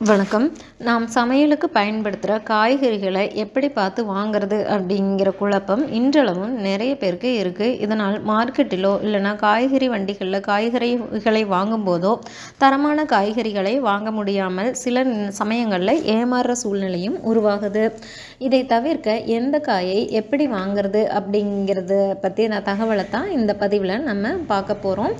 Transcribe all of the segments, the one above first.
வணக்கம். நாம் சமையலுக்கு பயன்படுத்துகிற காய்கறிகளை எப்படி பார்த்து வாங்குறது அப்படிங்கிற குழப்பம் இன்றளவும் நிறைய பேருக்கு இருக்குது இதனால் மார்க்கெட்டிலோ இல்லைனா காய்கறி வண்டிகளில் காய்கறிகளை வாங்கும்போதோ தரமான காய்கறிகளை வாங்க முடியாமல் சில சமயங்களில் ஏமாறுற சூழ்நிலையும் உருவாகுது. இதை தவிர்க்க எந்த காயை எப்படி வாங்குறது அப்படிங்கிறத பற்றின தகவலை தான் இந்த பதிவில் நம்ம பார்க்க போகிறோம்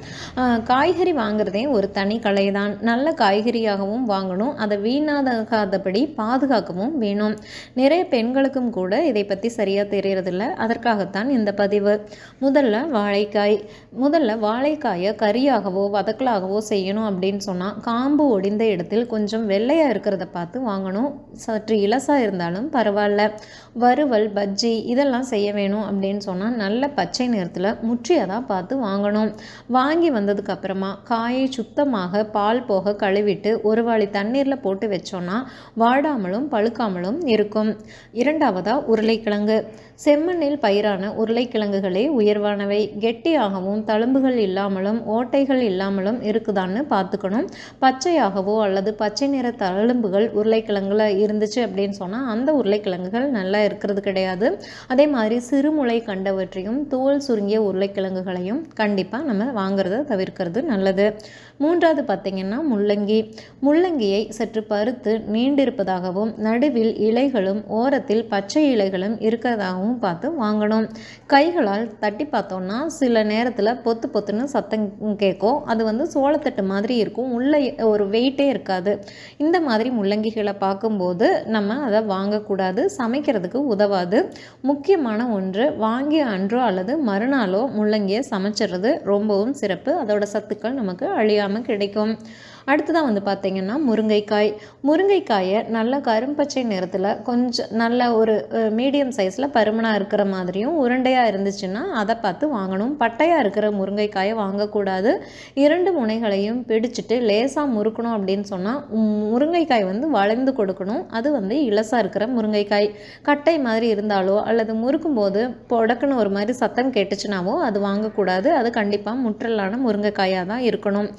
காய்கறி வாங்குறதே ஒரு தனி கலை தான் நல்ல காய்கறியாகவும் வாங்கணும். அதை வீணாகாதபடி பாதுகாக்கவும் வேணும். நிறைய பெண்களுக்கும் கூட இதை பற்றி சரியாக தெரியறதில்ல. அதற்காகத்தான் இந்த பதிவு. முதல்ல வாழைக்காய் முதல்ல வாழைக்காயை கறியாகவோ வதக்கலாகவோ செய்யணும் அப்படின்னு சொன்னால் காம்பு ஒடிந்த இடத்தில் கொஞ்சம் வெள்ளையாக இருக்கிறத பார்த்து வாங்கணும். சற்று இலசாக இருந்தாலும் பரவாயில்ல. வறுவல் பஜ்ஜி இதெல்லாம் செய்ய வேணும் அப்படின்னு சொன்னால் நல்ல பச்சை நிறத்தில் முற்றியதாக பார்த்து வாங்கணும். வாங்கி வந்ததுக்கப்புறமா காயை சுத்தமாக பால் போக கழுவிட்டு ஒரு வாளி தண்ணீரில் தண்ணியில் போட்டு வச்சோன்னா வாடாமலும் பழுக்காமலும் இருக்கும். இரண்டாவதாக உருளைக்கிழங்கு. செம்மண்ணில் பயிரான உருளைக்கிழங்குகளே உயர்வானவை. கெட்டியாகவும் தழும்புகள் இல்லாமலும் ஓட்டைகள் இல்லாமலும் இருக்குதான்னு பார்த்துக்கணும். பச்சையாகவோ அல்லது பச்சை நிற தழும்புகள் உருளைக்கிழங்குல இருந்துச்சு அப்படின்னு சொன்னால் அந்த உருளைக்கிழங்குகள் நல்லா இருக்கிறது கிடையாது. அதே மாதிரி சிறுமுளை கண்டவற்றையும் தோல் சுருங்கிய உருளைக்கிழங்குகளையும் கண்டிப்பாக நம்ம வாங்குறத தவிர்க்கிறது நல்லது. மூன்றாவது பார்த்திங்கன்னா முள்ளங்கி. முள்ளங்கியை சற்று பருத்து நீண்டிருப்பதாகவும் நடுவில் இலைகளும் ஓரத்தில் பச்சை இலைகளும் இருக்கிறதாகவும் பார்த்து வாங்கணும். கைகளால் தட்டி பார்த்தோம்னா சில நேரத்தில் பொத்து பொத்துன்னு சத்தம் கேட்கும். அது வந்து சோளத்தட்டு மாதிரி இருக்கும். உள்ளே ஒரு வெயிட்டே இருக்காது. இந்த மாதிரி முள்ளங்கிகளை பார்க்கும்போது நம்ம அதை வாங்கக்கூடாது. சமைக்கிறதுக்கு உதவாது. முக்கியமான ஒன்று வாங்கிய அன்றோ அல்லது மறுநாளோ முள்ளங்கியை சமைச்சிடுறது ரொம்பவும் சிறப்பு. அதோட சத்துக்கள் நமக்கு அழியாமல் கிடைக்கும். அடுத்ததாக வந்து பார்த்திங்கன்னா முருங்கைக்காய். முருங்கைக்காயை நல்ல கரும்பச்சை நிறத்தில் கொஞ்சம் நல்ல ஒரு மீடியம் சைஸில் பருமனாக இருக்கிற மாதிரியும் உருண்டையாக இருந்துச்சுன்னா அதை பார்த்து வாங்கணும். பட்டையாக இருக்கிற முருங்கைக்காயை வாங்கக்கூடாது. இரண்டு முனைகளையும் பிடிச்சிட்டு லேசாக முறுக்கணும் அப்படின்னு சொன்னால் முருங்கைக்காய் வந்து வளைந்து கொடுக்கணும். அது வந்து இலசாக இருக்கிற முருங்கைக்காய். கட்டை மாதிரி இருந்தாலோ அல்லது முறுக்கும் போது பொடக்குன்னு ஒரு மாதிரி சத்தம் கேட்டுச்சுனாவோ அது வாங்கக்கூடாது. அது கண்டிப்பாக முற்றலான முருங்கைக்காயாக தான் இருக்கணும்.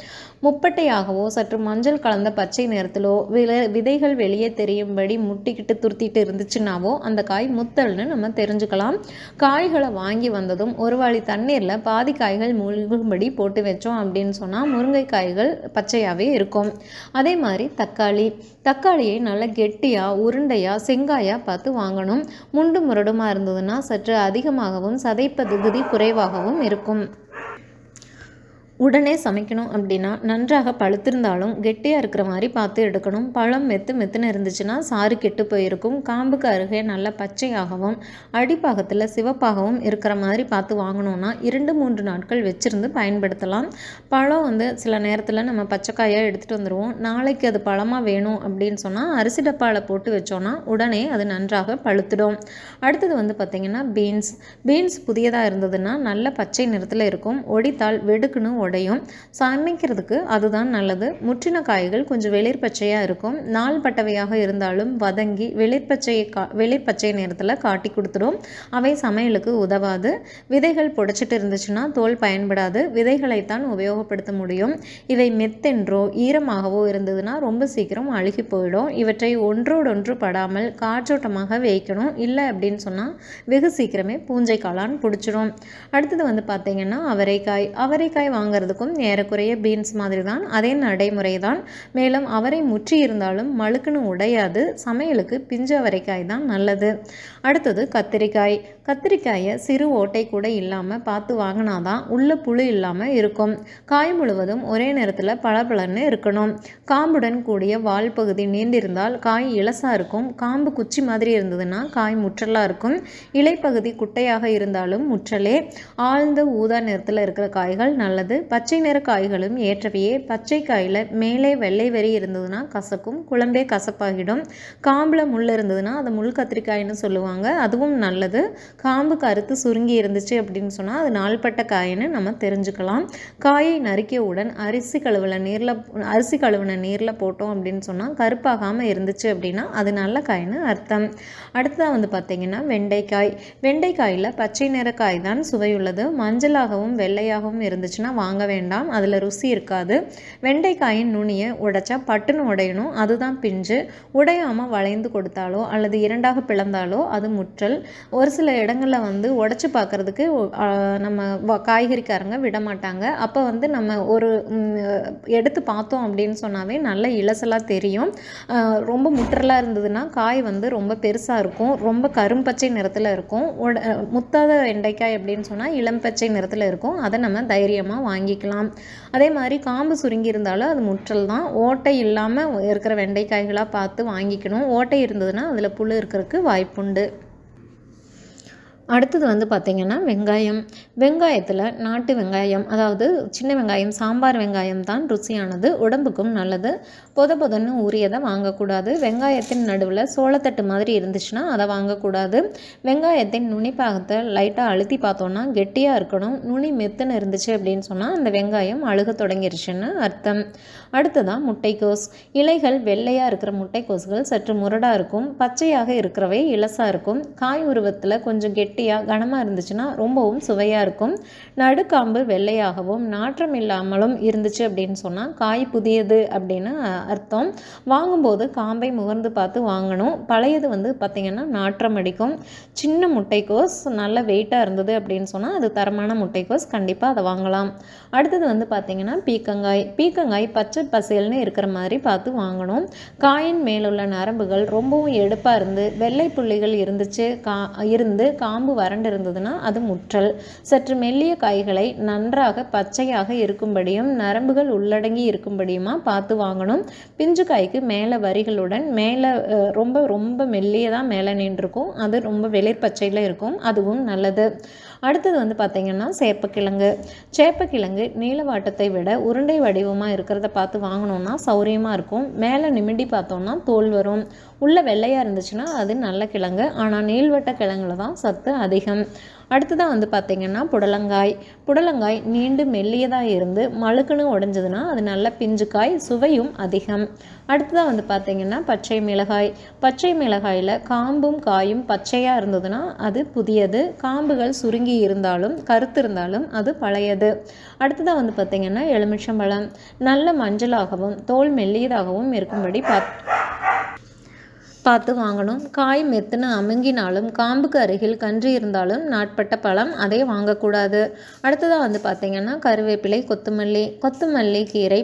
முப்பட்டையாகவோ சற்று மஞ்சள் கலந்த பச்சை நிறத்திலோ வில விதைகள் வெளியே தெரியும்படி முட்டிக்கிட்டு துருத்திட்டு இருந்துச்சுன்னாவோ அந்த காய் முத்தல்னு நம்ம தெரிஞ்சுக்கலாம். காய்களை வாங்கி வந்ததும் ஒரு வாளி தண்ணீரில் பாதி காய்கள் மூழ்கும்படி போட்டு வச்சோம் அப்படின்னு சொன்னால் முருங்கைக்காய்கள் பச்சையாகவே இருக்கும். அதே மாதிரி தக்காளி. தக்காளியை நல்லா கெட்டியாக உருண்டையாக செங்காயாக பார்த்து வாங்கணும். முண்டு முரடுமாக இருந்ததுன்னா சற்று அதிகமாகவும் சதைப்பகுதி குறைவாகவும் இருக்கும். உடனே சமைக்கணும் அப்படின்னா நன்றாக பழுத்திருந்தாலும் கெட்டியாக இருக்கிற மாதிரி பார்த்து எடுக்கணும். பழம் மெத்து மெத்துன்னு இருந்துச்சுன்னா சாறு கெட்டு போயிருக்கும். காம்புக்கு அருகே நல்ல பச்சையாகவும் அடிப்பாகத்தில் சிவப்பாகவும் இருக்கிற மாதிரி பார்த்து வாங்கணும்னா இரண்டு மூன்று நாட்கள் வச்சுருந்து பயன்படுத்தலாம். பழம் வந்து சில நேரத்தில் நம்ம பச்சைக்காயாக எடுத்துகிட்டு வந்துடுவோம் நாளைக்கு அது பழமாக வேணும் அப்படின்னு சொன்னால் அரிசி டப்பாவில் போட்டு வச்சோன்னா உடனே அது நன்றாக பழுத்துடும். அடுத்தது வந்து பார்த்திங்கன்னா பீன்ஸ் பீன்ஸ் புதியதாக இருந்ததுன்னா நல்ல பச்சை நிறத்தில் இருக்கும். ஒடித்தால் வெடுக்குன்னு உடையும். சமைக்கிறதுக்கு அதுதான் நல்லது. முற்றின காய்கள் கொஞ்சம் வெளிர் பச்சையாக இருக்கும். நாள் பட்டவையாக இருந்தாலும் வதங்கி வெளிர்பச்சையை கா வெளிர்பச்சை நேரத்தில் காட்டி கொடுத்துடும் அவை சமையலுக்கு உதவாது. விதைகள் புடைச்சிட்டு இருந்துச்சுன்னா தோல் பயன்படாது. விதைகளைத்தான் உபயோகப்படுத்த முடியும். இவை மெத்தென்றோ ஈரமாகவோ இருந்ததுன்னா ரொம்ப சீக்கிரம் அழுகி போயிடும். இவற்றை ஒன்றோடொன்று படாமல் காற்றோட்டமாக வைக்கணும் இல்லை அப்படின்னு சொன்னால் வெகு சீக்கிரமே பூஞ்சை காளான் பிடிச்சிடும் அடுத்தது வந்து பார்த்திங்கன்னா அவரைக்காய். அவரைக்காய் வாங்க வாங்கிறதுக்கும் ஏறக்குறைய பீன்ஸ் மாதிரி தான் அதே நடைமுறை தான் மேலும் அவரை முற்றி இருந்தாலும் மழுக்குன்னு உடையாது சமையலுக்கு பிஞ்ச அவரைக்காய் தான் நல்லது. அடுத்தது கத்திரிக்காய். கத்திரிக்காயை சிறு ஓட்டை கூட இல்லாமல் பார்த்து வாங்கினாதான் உள்ள புழு இல்லாமல் இருக்கும். காய் முழுவதும் ஒரே நேரத்தில் பளபளன்னு இருக்கணும். காம்புடன் கூடிய வால் பகுதி நீண்டிருந்தால் காய் இலசாக இருக்கும். காம்பு குச்சி மாதிரி இருந்ததுன்னா காய் முற்றலாக இருக்கும். இலைப்பகுதி குட்டையாக இருந்தாலும் முற்றலே. ஆழ்ந்த ஊதா நிறத்தில் இருக்கிற காய்கள் நல்லது. பச்சை நிற காய்களும் ஏற்றவையே. பச்சை காயில் மேலே வெள்ளை வரி இருந்ததுன்னா கசக்கும் குழம்பே கசப்பாகிடும். காம்பில் முள் இருந்ததுன்னா அதை முள் கத்திரிக்காய்னு சொல்லுவாங்க. அதுவும் நல்லது. காம்பு கருத்து சுருங்கி இருந்துச்சு அப்படின்னு சொன்னால் அது நாள்பட்ட காயின்னு நம்ம தெரிஞ்சுக்கலாம். காயை நறுக்கியவுடன் அரிசி கழுவின நீரில் அரிசி கழுவின நீரில் போட்டோம் அப்படின்னு சொன்னால் கருப்பாகாமல் இருந்துச்சு அப்படின்னா அது நல்ல காயின்னு அர்த்தம். அடுத்ததாக வந்து பார்த்திங்கன்னா வெண்டைக்காய். வெண்டைக்காயில் பச்சை நிற காய் தான் சுவையுள்ளது. மஞ்சளாகவும் வெள்ளையாகவும் இருந்துச்சுன்னா வாங்க வாங்க வேண்டாம். அதில் ருசி இருக்காது. வெண்டைக்காயின் நுனியை உடைச்சா பட்டுன்னு உடையணும். அதுதான் பிஞ்சு. உடையாமல் வளைந்து கொடுத்தாலோ அல்லது இரண்டாக பிளந்தாலோ அது முற்றல். ஒரு சில இடங்களில் வந்து உடச்சி பார்க்குறதுக்கு நம்ம காய்கறிக்காரங்க விட மாட்டாங்க அப்போ வந்து நம்ம ஒரு எடுத்து பார்த்தோம் அப்படின்னு சொன்னாவே நல்ல இலசலாக தெரியும். ரொம்ப முற்றலாக இருந்ததுன்னா காய் வந்து ரொம்ப பெருசாக இருக்கும். ரொம்ப கரும்பச்சை நிறத்தில் இருக்கும். முத்தாத வெண்டைக்காய் அப்படின்னு சொன்னால் இளம் பச்சை நிறத்தில் இருக்கும். அதை நம்ம தைரியமாக வாங்கி வாங்கிக்கலாம். அதே மாதிரி காம்பு சுருங்கி இருந்தாலும் அது முற்றல் தான். ஓட்டை இல்லாமல் இருக்கிற வெண்டைக்காய்களாக பார்த்து வாங்கிக்கணும். ஓட்டை இருந்ததுன்னா அதில் புழு இருக்கிறதுக்கு வாய்ப்புண்டு. அடுத்தது வந்து பார்த்திங்கன்னா வெங்காயம். வெங்காயத்தில் நாட்டு வெங்காயம் அதாவது சின்ன வெங்காயம் சாம்பார் வெங்காயம் தான் ருசியானது உடம்புக்கும் நல்லது. பொத பொதன்னு உரியதை வாங்கக்கூடாது. வெங்காயத்தின் நடுவில் சோளத்தட்டு மாதிரி இருந்துச்சுன்னா அதை வாங்கக்கூடாது. வெங்காயத்தின் நுனிப்பாகத்தை லைட்டாக அழுத்தி பார்த்தோன்னா கெட்டியாக இருக்கணும். நுனி மெத்துன்னு இருந்துச்சு அப்படின்னு சொன்னால் அந்த வெங்காயம் அழுக தொடங்கிருச்சுன்னு அர்த்தம். அடுத்ததான் முட்டைக்கோஸ். இலைகள் வெள்ளையாக இருக்கிற முட்டைக்கோஸ்கள் சற்று முரடாக இருக்கும். பச்சையாக இருக்கிறவை இலசாக இருக்கும். காய் உருவத்தில் கொஞ்சம் கெட்டி கெட்டியாக கனமாக இருந்துச்சுன்னா ரொம்பவும் சுவையாக இருக்கும். நடுக்காம்பு வெள்ளையாகவும் நாற்றம் இல்லாமலும் இருந்துச்சு அப்படின்னு சொன்னால் காய் புதியது அப்படின்னு அர்த்தம். வாங்கும்போது காம்பை முகர்ந்து பார்த்து வாங்கணும். பழையது வந்து பார்த்திங்கன்னா நாற்றம் அடிக்கும். சின்ன முட்டைக்கோஸ் நல்ல வெயிட்டாக இருந்தது அப்படின்னு சொன்னால் அது தரமான முட்டைக்கோஸ் கண்டிப்பாக அதை வாங்கலாம். அடுத்தது வந்து பார்த்திங்கன்னா பீக்கங்காய். பீக்கங்காய் பச்சை பசேல்னு இருக்கிற மாதிரி பார்த்து வாங்கணும். காயின் மேலுள்ள நரம்புகள் ரொம்பவும் எடுப்பாக இருந்து வெள்ளை புள்ளிகள் இருந்துச்சு கா இருந்து காம்பு காம்பு வறண்டு இருந்ததுன்னா அது முற்றல். சற்று மெல்லிய காய்களை நன்றாக பச்சையாக இருக்கும்படியும் நரம்புகள் உள்ளடங்கி இருக்கும்படியுமா பார்த்து வாங்கணும். பிஞ்சு காய்க்கு மேலே வரிகளுடன் மேலே ரொம்ப ரொம்ப மெல்லியதாக மேலே நின்றுருக்கும் அது ரொம்ப வெளிர் பச்சையில் இருக்கும். அதுவும் நல்லது. அடுத்தது வந்து பார்த்திங்கன்னா சேப்பக்கிழங்கு. சேப்பக்கிழங்கு நீளவாட்டத்தை விட உருண்டை வடிவமாக இருக்கிறத பார்த்து வாங்கினோன்னா சௌரியமாக இருக்கும். மேலே நிமிண்டி பார்த்தோன்னா தோல் வரும். உள்ள வெள்ளையாக இருந்துச்சுன்னா அது நல்ல கிழங்கு. ஆனால் நீள்வட்ட கிழங்குல தான் சத்து அதிகம். அடுத்ததாக வந்து பார்த்திங்கன்னா புடலங்காய். புடலங்காய் நீண்டு மெல்லியதாக இருந்து மழுக்குன்னு உடஞ்சதுன்னா அது நல்ல பிஞ்சுக்காய் சுவையும் அதிகம். அடுத்ததாக வந்து பார்த்திங்கன்னா பச்சை மிளகாய். பச்சை மிளகாயில் காம்பும் காயும் பச்சையாக இருந்ததுன்னா அது புதியது. காம்புகள் சுருங்கி இருந்தாலும் கருத்து இருந்தாலும் அது பழையது. அடுத்ததாக வந்து பார்த்திங்கன்னா எலுமிச்சம்பழம். நல்ல மஞ்சளாகவும் தோல் மெல்லியதாகவும் இருக்கும்படி பா பார்த்து வாங்கணும். காய் மெத்துன்னு அமுங்கினாலும் காம்புக்கு அருகில் கன்று இருந்தாலும் நாட்பட்ட பழம் அதை வாங்கக்கூடாது. அடுத்ததாக வந்து பார்த்திங்கன்னா கருவேப்பிலை கொத்தமல்லி கொத்தமல்லி கீரை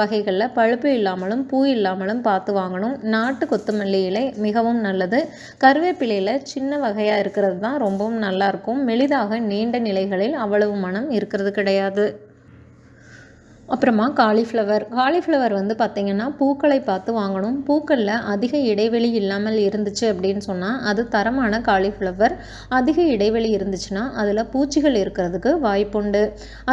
வகைகளில் பழுப்பு இல்லாமலும் பூ இல்லாமலும் பார்த்து வாங்கணும். நாட்டு கொத்தமல்லி இலை மிகவும் நல்லது. கருவேப்பிலையில் சின்ன வகையாக இருக்கிறது தான் ரொம்பவும் நல்லாயிருக்கும் மெலிதாக நீண்ட நிலைகளில் அவ்வளவு மனம் இருக்கிறது கிடையாது. அப்புறமா காலிஃப்ளவர் காலிஃப்ளவர் வந்து பார்த்திங்கன்னா பூக்களை பார்த்து வாங்கணும். பூக்களில் அதிக இடைவெளி இல்லாமல் இருந்துச்சு அப்படின்னு சொன்னால் அது தரமான காலிஃப்ளவர் அதிக இடைவெளி இருந்துச்சுன்னா அதில் பூச்சிகள் இருக்கிறதுக்கு வாய்ப்புண்டு.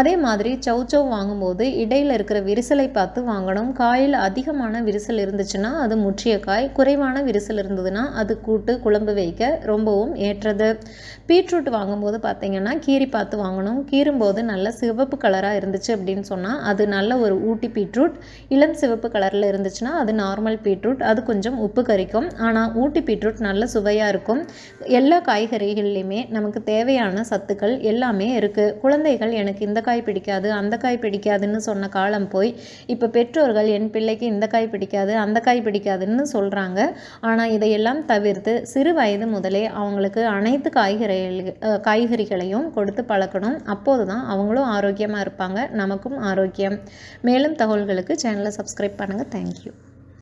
அதே மாதிரி சௌச்சவ் வாங்கும்போது இடையில் இருக்கிற விரிசலை பார்த்து வாங்கணும். காயில் அதிகமான விரிசல் இருந்துச்சுன்னா அது முற்றிய காய். குறைவான விரிசல் இருந்ததுன்னா அது கூட்டு குழம்பு வைக்க ரொம்பவும் ஏற்றது. பீட்ரூட் வாங்கும்போது பார்த்திங்கன்னா கீரி பார்த்து வாங்கணும். கீறும்போது நல்ல சிவப்பு கலராக இருந்துச்சு அப்படின்னு சொன்னால் அது அது நல்ல ஒரு ஊட்டி பீட்ரூட். இளம் சிவப்பு கலரில் இருந்துச்சுன்னா அது நார்மல் பீட்ரூட். அது கொஞ்சம் உப்பு கறிக்கும் ஆனால் ஊட்டி பீட்ரூட் நல்ல சுவையாக இருக்கும். எல்லா காய்கறிகள்லையுமே நமக்கு தேவையான சத்துக்கள் எல்லாமே இருக்குது குழந்தைகள் எனக்கு இந்த காய் பிடிக்காது அந்த காய் பிடிக்காதுன்னு சொன்ன காலம் போய் இப்போ பெற்றோர்கள் என் பிள்ளைக்கு இந்த காய் பிடிக்காது அந்த காய் பிடிக்காதுன்னு சொல்கிறாங்க ஆனால் இதையெல்லாம் தவிர்த்து சிறு வயது முதலே அவங்களுக்கு அனைத்து காய்கறிகள் காய்கறிகளையும் கொடுத்து பழக்கணும். அப்போது தான் அவங்களும் ஆரோக்கியமாக இருப்பாங்க. நமக்கும் ஆரோக்கியம். மேலும் தகவல்களுக்கு சேனலை சப்ஸ்கிரைப் பண்ணுங்கள் தேங்க்யூ